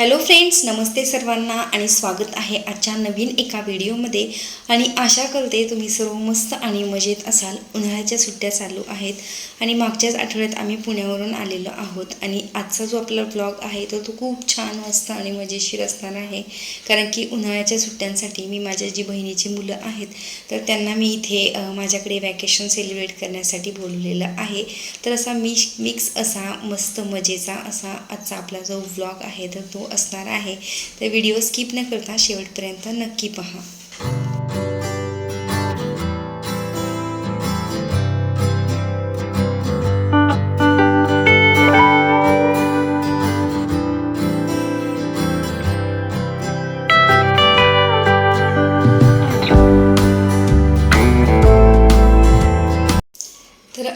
Hello friends नमस्ते सर्वांना आणि स्वागत आहे आजच्या नवीन एका व्हिडिओमध्ये. आणि आशा करते तुम्ही सर्व मस्त आणि मजेत असाल. उन्हाळ्याच्या सुट्ट्या चालू आहेत आणि मागच्याच आठवड्यात आम्ही पुण्यावरून आलेलो आहोत. आणि आजचा जो आपला ब्लॉग आहे तो तो खूप छान मस्त आणि मजेशीर असणार आहे. कारण की उन्हाळ्याच्या सुट्ट्यांसाठी मी माझ्या जी बहिणीची मुलं आहेत तर त्यांना मी इथे माझ्याकडे वॅकेशन सेलिब्रेट करण्यासाठी बोलवलेलं आहे. तर असा मिक्स मिक्स असा मस्त मजेचा असा आजचा आपला जो व्लॉग आहे तर तो असणार आहे. तर व्हिडिओ स्किप न करता शेवटपर्यंत नक्की पहा.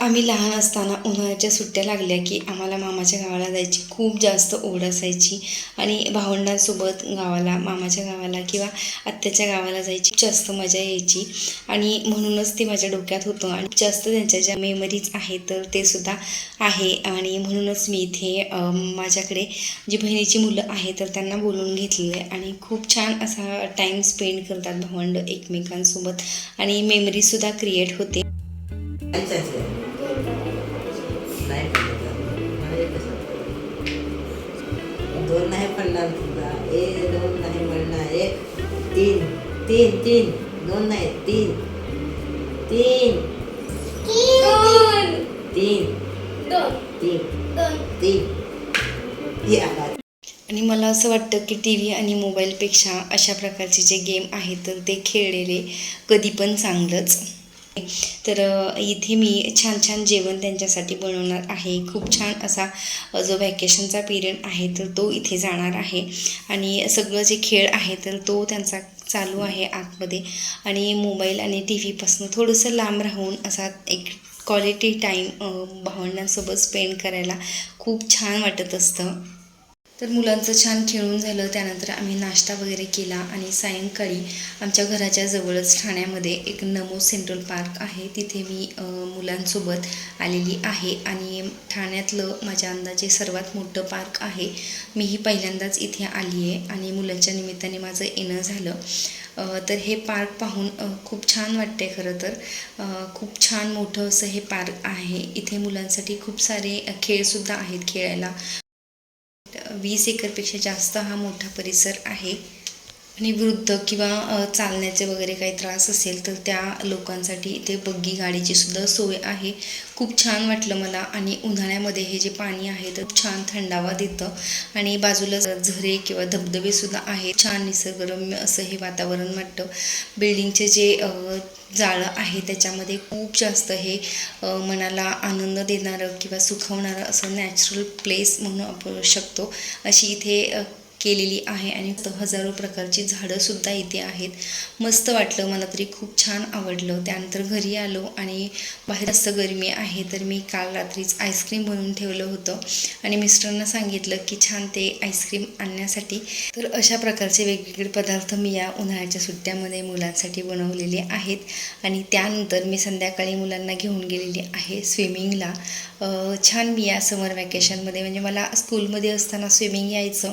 आम्ही लहान असताना उन्हाळ्याच्या सुट्ट्या लागल्या की आम्हाला मामाच्या गावाला जायची खूप जास्त ओढ असायची आणि भावंडांसोबत गावाला मामाच्या गावाला किंवा आत्याच्या गावाला जायची जास्त मजा यायची. आणि म्हणूनच ते माझ्या डोक्यात होतं आणि जास्त त्यांच्या ज्या मेमरीज आहेत तर ते सुद्धा आहे. आणि म्हणूनच मी इथे माझ्याकडे जी बहिणीची मुलं आहेत तर त्यांना बोलून घेतलेलं आहे. आणि खूप छान असा टाईम स्पेंड करतात भावंड एकमेकांसोबत आणि मेमरीसुद्धा क्रिएट होते. तीन तीन. दोन नाही तीन. तीन. तीन. तीन. तीन. आणि मला असं वाटतं की टी व्ही आणि मोबाईलपेक्षा अशा प्रकारचे जे गेम आहेत तर ते खेळलेले कधी पण चांगलंच. तर इथे मी छान छान जेवण त्यांच्यासाठी बनवणार आहे. खूप छान असा जो व्हॅकेशनचा पिरियड आहे तर तो इथे जाणार आहे. आणि सगळं जे खेळ आहे तर तो त्यांचा चालू आहे आतमध्ये. आणि मोबाईल आणि टी व्हीपासून थोडंसं लांब राहून असा एक क्वालिटी टाईम भावंडांसोबत स्पेंड करायला खूप छान वाटत असतं. तर मुलांचं छान खेळून झालं. त्यानंतर आम्ही नाश्ता वगैरे केला आणि सायंकाळी आमच्या घराच्या जवळच ठाण्यामध्ये एक नमो सेंट्रल पार्क आहे. तिथे मी मुलांसोबत आलेली आहे आणि ठाण्यातलं माझ्या अंदाजे सर्वात मोठं पार्क आहे. मीही पहिल्यांदाच इथे आली आहे आणि मुलांच्या निमित्ताने माझं येणं झालं. तर हे पार्क पाहून खूप छान वाटते खरं तर. खूप छान मोठं असं हे पार्क आहे. इथे मुलांसाठी खूप सारे खेळसुद्धा आहेत खेळायला. वीस एकरपेक्षा जास्त हा मोठा परिसर आहे. आणि वृद्ध किंवा चालण्याचे वगैरे काही त्रास असेल तर त्या लोकांसाठी इथे बग्गी गाडीची सुद्धा सोय आहे. खूप छान वाटलं मला आणि उन्हाळ्यामध्ये हे जे पाणी आहे तर छान थंडावा देतं आणि बाजूला झरे किंवा धबधबे सुद्धा आहेत. छान निसर्गरम्य असं हे वातावरण वाटतं. बिल्डिंगचे जे जाळं आहे त्याच्यामध्ये खूप जास्त हे मनाला आनंद देणारं किंवा सुखवणारं असं नॅचरल प्लेस म्हणू आपण शकतो. अशी इथे केलेली आहे आणि हजारो प्रकारची झाडंसुद्धा इथे आहेत. मस्त वाटलं मला तरी खूप छान आवडलं. त्यानंतर घरी आलो आणि बाहेर जास्त गरमी आहे तर मी काल रात्रीच आईस्क्रीम बनवून ठेवलं होतं. आणि मिस्टरांना सांगितलं की छान ते आईस्क्रीम आणण्यासाठी. तर अशा प्रकारचे वेगवेगळे पदार्थ मी या उन्हाळ्याच्या सुट्ट्यामध्ये मुलांसाठी बनवलेले आहेत. आणि त्यानंतर मी संध्याकाळी मुलांना घेऊन गेलेली आहे स्विमिंगला. छान मी या समर वॅकेशनमध्ये म्हणजे मला स्कूलमध्ये असताना स्विमिंग यायचं.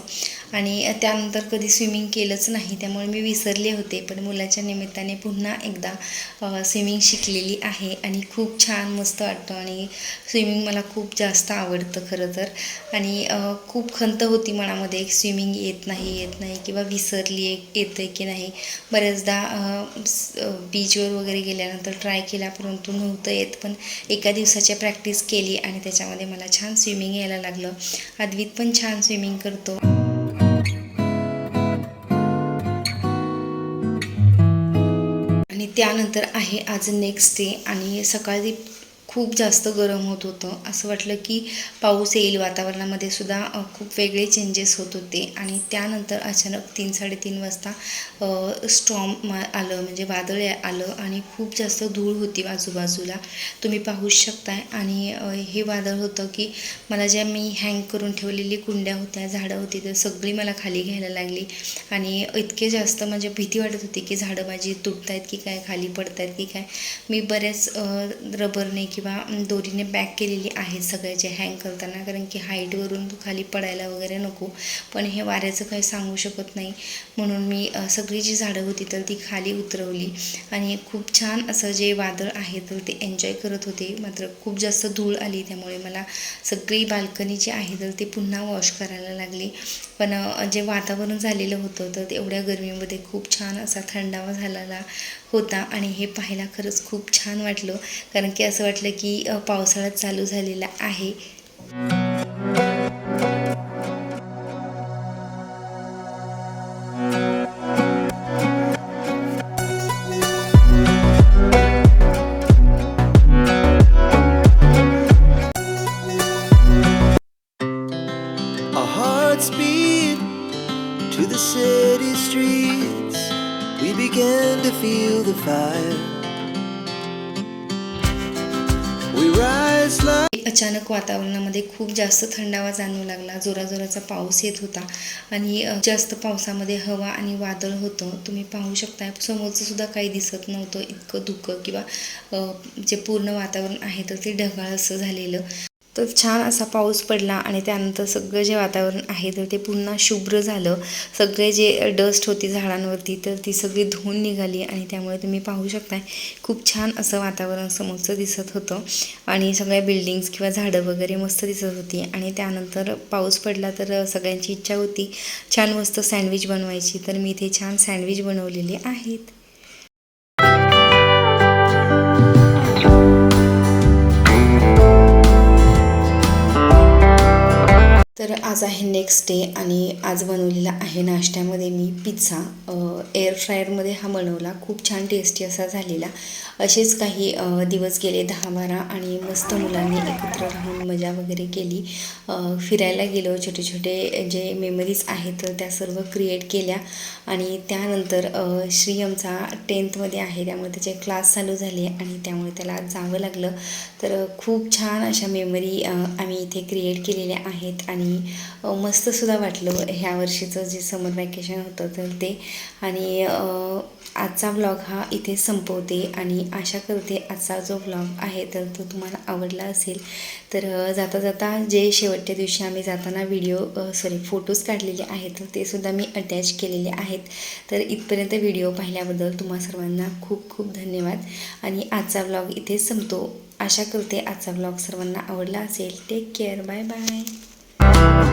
आणि त्यानंतर कधी स्विमिंग केलंच नाही त्यामुळे मी विसरले होते. पण मुलाच्या निमित्ताने पुन्हा एकदा स्विमिंग शिकलेली आहे आणि खूप छान मस्त वाटतं आणि स्विमिंग मला खूप जास्त आवडतं खरं तर. आणि खूप खंत होती मनामध्ये स्विमिंग येत नाही येत नाही किंवा विसरली येतं की नाही. बऱ्याचदा बीचवर वगैरे गेल्यानंतर ट्राय केला परंतु नव्हतं येत. पण एका दिवसाच्या प्रॅक्टिस केली आणि त्याच्यामध्ये मला छान स्विमिंग यायला लागलं. अद्वित पण छान स्विमिंग करतो. त्यानंतर आहे आज नेक्स्ट डे आणि सकाळी खूप जास्त गरम होत होतं. असं वाटलं की पाऊस येईल वातावरणामध्ये सुद्धा खूप वेगळे चेंजेस होत होते. आणि त्यानंतर अचानक तीन साडेतीन वाजता स्टॉम आलं. म्हणजे वादळ आलं आणि खूप जास्त धूळ होती आजूबाजूला. तुम्ही पाहूच शकताय. आणि हे वादळ होतं की मला ज्या मी हँग करून ठेवलेली कुंड्या होत्या झाडं होती तर सगळी मला खाली घ्यायला लागली. आणि इतके जास्त म्हणजे भीती वाटत होती की झाडं माझी तुटत आहेत की काय खाली पडत आहेत की काय. मी बऱ्याच रबरने किंवा किंवा दोरीने पॅक केलेली आहेत सगळे जे हँग करताना कारण की हाईटवरून खाली पडायला वगैरे नको. पण हे वाऱ्याचं काही सांगू शकत नाही. म्हणून मी सगळी जी झाडं होती तर ती खाली उतरवली. आणि खूप छान असं जे वादळ आहे तर ते एन्जॉय करत होते. मात्र खूप जास्त धूळ आली त्यामुळे मला सगळी बाल्कनी जी आहे तर ती पुन्हा वॉश करायला लागली. पण जे वातावरण झालेलं होतं तर एवढ्या गरमीमध्ये खूप छान असा थंडावा झालेला होता आणि हे पाहायला खरंच खूप छान वाटलं कारण की असं वाटलं की पावसाळा चालू झालेला आहे to the city streets. We began to feel the fire. We rise like अचानक वातावरणामध्ये खूप जास्त थंडावा जाणवू लागला. जोराजोराचा पाऊस येत होता. आणि जास्त पावसामध्ये हवा आणि वादळ होतं. तुम्ही पाहू शकता समोरचं सुद्धा काही दिसत नव्हतं. इतकं धुकं किंवा जे पूर्ण वातावरण आहे तर ते ढगाळ असं झालेलं. तर छान असा पाऊस पडला आणि त्यानंतर सगळं जे वातावरण आहे तर ते पुन्हा शुभ्र झालं. सगळे जे डस्ट होती झाडांवरती तर ती सगळी धुवून निघाली आणि त्यामुळे तुम्ही पाहू शकताय खूप छान असं वातावरण समोरचं दिसत होतं. आणि सगळ्या बिल्डिंग्स किंवा झाडं वगैरे मस्त दिसत होती. आणि त्यानंतर पाऊस पडला तर सगळ्यांची इच्छा होती छान मस्त सँडविच बनवायची. तर मी इथे छान सँडविच बनवलेले आहेत. तर आज आहे नेक्स्ट डे आणि आज बनवलेला आहे नाश्त्यामध्ये मी पिझ्झा एअर फ्रायरमध्ये हा बनवला. खूप छान टेस्टी असा झालेला. असेच काही दिवस गेले दहा बारा आणि मस्त मुलांनी एकत्र राहून मजा वगैरे केली. फिरायला गेलो. छोटे छोटे जे मेमरीज आहेत त्या सर्व क्रिएट केल्या. आणि त्यानंतर श्री आमचा टेन्थमध्ये आहे. त्यामुळे त्याचे क्लास चालू झाले आणि त्यामुळे त्याला जावं लागलं. तर खूप छान अशा मेमरी आम्ही इथे क्रिएट केलेल्या आहेत. आणि मस्तसुद्धा वाटलं ह्या वर्षीचं जे समर वॅकेशन होतं तर ते. आणि आजचा व्लॉग हा इथे संपवते आणि आशा करते आजचा जो व्लॉग आहे तर तो तुम्हाला आवडला असेल. तर जाता जाता जे शेवटच्या दिवशी आम्ही जाताना व्हिडिओ सॉरी फोटोज काढलेले आहेत तर ते सुद्धा मी अटॅच केलेले आहेत. तर इथपर्यंत व्हिडिओ पाहिल्याबद्दल तुम्हा सर्वांना खूप खूप धन्यवाद. आणि आजचा व्लॉग इथे संपतो. आशा करते आजचा व्लॉग सर्वांना आवडला असेल. Take care bye bye